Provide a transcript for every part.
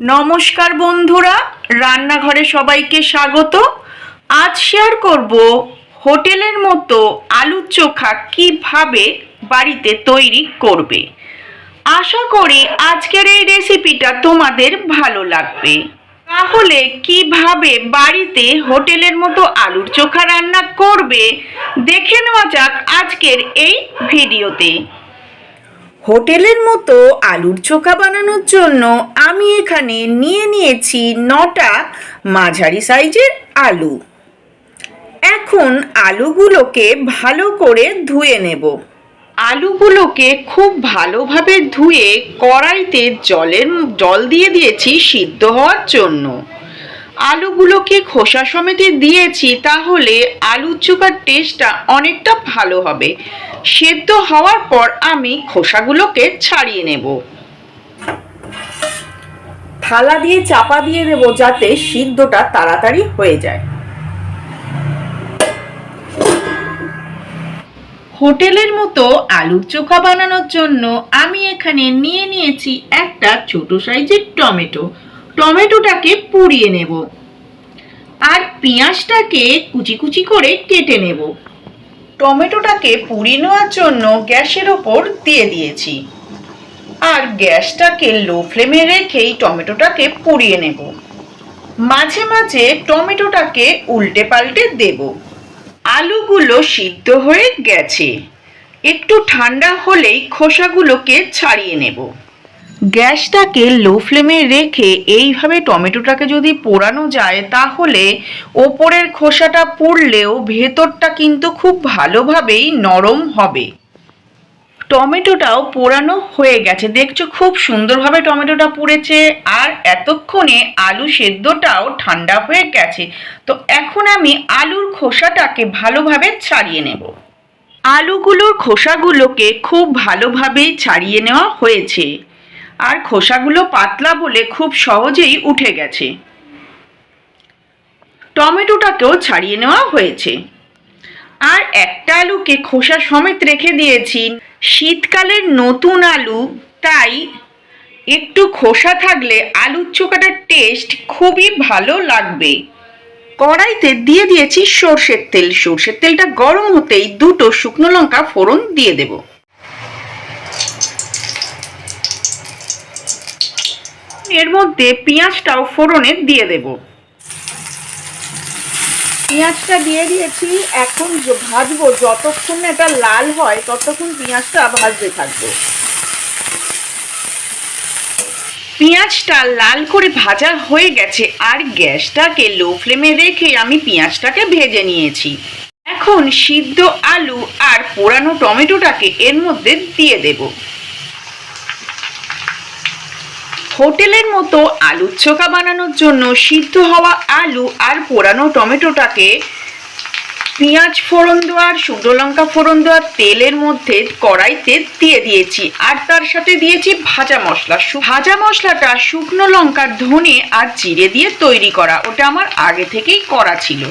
নমস্কার বন্ধুরা, রান্নাঘরে সবাইকে স্বাগত। আজ শেয়ার করব হোটেলের মতো আলুর চোখা কীভাবে বাড়িতে তৈরি করবে। আশা করি আজকের এই রেসিপিটা তোমাদের ভালো লাগবে। তাহলে কীভাবে বাড়িতে হোটেলের মতো আলুর চোখা রান্না করবে, দেখে নেওয়া যাক আজকের এই ভিডিওতে হোটেলের মতো আলুর চোখা বানানোর জন্য আমি এখানে নিয়ে নিয়েছি নটা মাঝারি সাইজের আলু। এখন আলুগুলোকে ভালো করে ধুয়ে নেব। আলুগুলোকে খুব ভালোভাবে ধুয়ে কড়াইতে জলের, জল দিয়ে দিয়েছি সিদ্ধ হওয়ার জন্য। আলুগুলোকে খোসা সমেতে দিয়েছি, তাহলে আলুর চোখার টেস্টটা অনেকটা ভালো হবে। সেদ্ধ হওয়ার পর আমি খোসাগুলোকে ছাড়িয়ে নেব। থালা দিয়ে চাপা দিয়ে দেব যাতে সিদ্ধটা তাড়াতাড়ি হয়ে যায়। হোটেলের মতো আলুর চোখা বানানোর জন্য আমি এখানে নিয়ে নিয়েছি একটা ছোট সাইজের টমেটো। টমেটোটাকে পুড়িয়ে নেব। আর পেঁয়াজটাকে কুচি কুচি করে কেটে নেব। টমেটোটাকে পুড়িয়ে নেওয়ার জন্য গ্যাসের ওপর দিয়ে দিয়েছি। আর গ্যাসটাকে লো ফ্লেমে রেখেই টমেটোটাকে পুড়িয়ে নেব। মাঝে মাঝে টমেটোটাকে উল্টে পাল্টে দেব। আলুগুলো সিদ্ধ হয়ে গেছে। একটু ঠান্ডা হলেই খোসাগুলোকে ছাড়িয়ে নেব। গ্যাসটাকে লো ফ্লেমে রেখে এইভাবে টমেটোটাকে যদি পোড়ানো যায়, তাহলে ওপরের খোসাটা পুড়লেও ভেতরটা কিন্তু খুব ভালোভাবেই নরম হবে। টমেটোটাও পোড়ানো হয়ে গেছে। দেখছ খুব সুন্দরভাবে টমেটোটা পুড়েছে আর এতক্ষণে আলু সেদ্ধটাও ঠান্ডা হয়ে গেছে। তো এখন আমি আলুর খোসাটাকে ভালোভাবে ছাড়িয়ে নেব। আলুগুলোর খোসাগুলোকে খুব ভালোভাবে ছাড়িয়ে নেওয়া হয়েছে। আর খোসাগুলো পাতলা বলে খুব সহজেই উঠে গেছে। টমেটোটাকেও ছাড়িয়ে নেওয়া হয়েছে। আর একটা আলুকে খোসা সমেত রেখে দিয়েছি। শীতকালের নতুন আলু, তাই একটু খোসা থাকলে আলুর চোখাটার টেস্ট খুবই ভালো লাগবে। কড়াইতে দিয়ে দিয়েছি সর্ষের তেল। সর্ষের তেলটা গরম হতেই দুটো শুকনো লঙ্কা ফোড়ন দিয়ে দেব। এর মধ্যে পেঁয়াজটাও ফোড়নে দিয়ে দেবো। পেঁয়াজটা দিয়ে দিয়েছি। এখন ভাজবো যতক্ষণ এটা লাল হয় ততক্ষণ পেঁয়াজটা ভাজতে থাকব। পেঁয়াজটা লাল করে ভাজা হয়ে গেছে আর গ্যাসটাকে লো ফ্লেমে রেখে আমি পেঁয়াজটাকে ভেজে নিয়েছি। এখন সিদ্ধ আলু আর পোড়ানো টমেটোটাকে এর মধ্যে দিয়ে দেবো। হোটেলের মতো আলুর চোখা বানানোর জন্য সিদ্ধ হওয়া আলু আর পোড়ানো টমেটোটাকে পেঁয়াজ ফোড়ন দেওয়ার শুকনো লঙ্কা ফোড়ন দেওয়ার তেলের মধ্যে কড়াইতে দিয়ে দিয়েছি। আর তার সাথে দিয়েছি ভাজা মশলা। ভাজা মশলাটা শুকনো লঙ্কার ধনে আর জিরে দিয়ে তৈরি করা। ওটা আমার আগে থেকেই করা ছিল।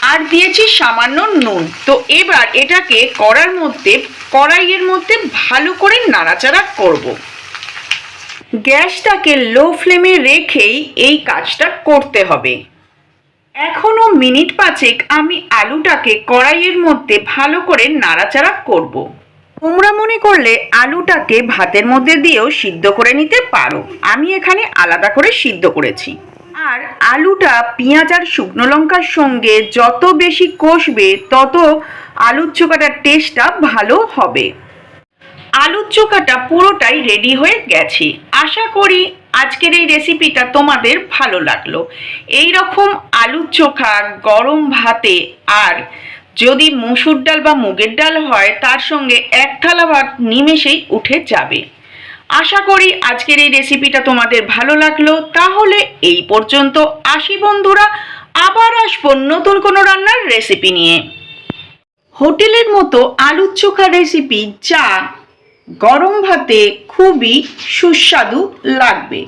আর দিয়েছি সামান্য নুন। তো এবার এটাকে কড়ার মধ্যে, কড়াইয়ের মধ্যে ভালো করে নাড়াচাড়া করব। গ্যাসটাকে লো ফ্লেমে রেখেই এই কাজটা করতে হবে। এখনও মিনিট পাঁচেক আমি আলুটাকে কড়াইয়ের মধ্যে ভালো করে নাড়াচাড়া করব। তোমরা মনে করলে আলুটাকে ভাতের মধ্যে দিয়েও সিদ্ধ করে নিতে পারো। আমি এখানে আলাদা করে সিদ্ধ করেছি। আর আলুটা পেঁয়াজ আর শুকনো লঙ্কার সঙ্গে যত বেশি কষবে, তত আলুর চোখাটার টেস্টটা ভালো হবে। আলুর চোখাটা পুরোটাই রেডি হয়ে গেছে। আশা করি আজকের এই রেসিপিটা তোমাদের ভালো লাগল। এই রকম আলুর চোখা গরম ভাতে আর যদি মসুর ডাল বা মুগের ডাল হয়, তার সঙ্গে এক থালা ভাত নিমেষেই উঠে যাবে। আশা করি আজকের এই রেসিপিটা তোমাদের ভালো লাগল। তাহলে এই পর্যন্ত আসি বন্ধুরা, আবার আসব নতুন কোনো রান্নার রেসিপি নিয়ে। হোটেলের মতো আলুর চোখা রেসিপি যা গরম ভাতে খুবই সুস্বাদু লাগবে।